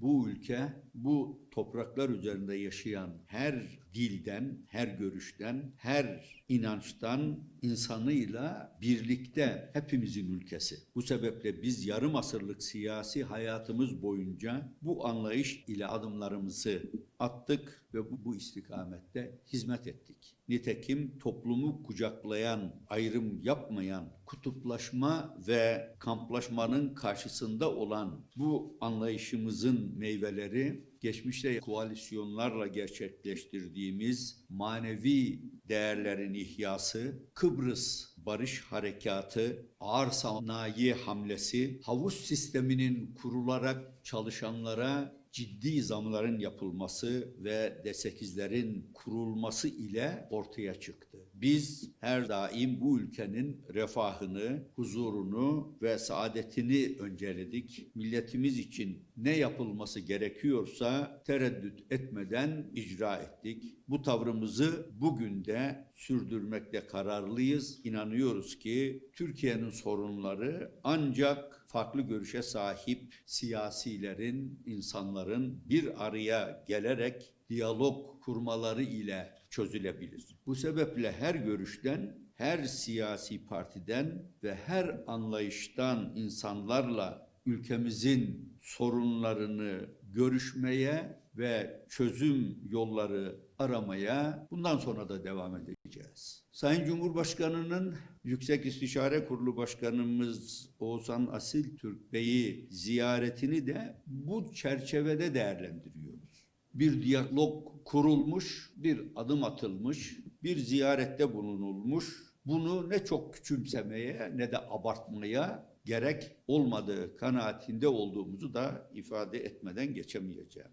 bu ülke, bu topraklar üzerinde yaşayan her dilden, her görüşten, her inançtan insanıyla birlikte hepimizin ülkesi. Bu sebeple biz yarım asırlık siyasi hayatımız boyunca bu anlayış ile adımlarımızı attık ve bu, bu istikamette hizmet ettik. Nitekim toplumu kucaklayan, ayrım yapmayan, kutuplaşma ve kamplaşmanın karşısında olan bu anlayışımızın meyveleri geçmişte koalisyonlarla gerçekleştirdiğimiz manevi değerlerin ihyası, Kıbrıs Barış Harekatı, ağır sanayi hamlesi, havuz sisteminin kurularak çalışanlara ciddi zamların yapılması ve D8'lerin kurulması ile ortaya çıktı. Biz her daim bu ülkenin refahını, huzurunu ve saadetini önceledik. Milletimiz için ne yapılması gerekiyorsa tereddüt etmeden icra ettik. Bu tavrımızı bugün de sürdürmekte kararlıyız. İnanıyoruz ki Türkiye'nin sorunları ancak farklı görüşe sahip siyasilerin, insanların bir araya gelerek diyalog kurmaları ile çözülebilir. Bu sebeple her görüşten, her siyasi partiden ve her anlayıştan insanlarla ülkemizin sorunlarını görüşmeye ve çözüm yolları aramaya bundan sonra da devam edeceğiz. Sayın Cumhurbaşkanı'nın Yüksek İstişare Kurulu Başkanımız Oğuzhan Asil Türk Bey'i ziyaretini de bu çerçevede değerlendiriyoruz. Bir diyalog kurulmuş, bir adım atılmış, bir ziyarette bulunulmuş. Bunu ne çok küçümsemeye ne de abartmaya gerek olmadığı kanaatinde olduğumuzu da ifade etmeden geçemeyeceğim.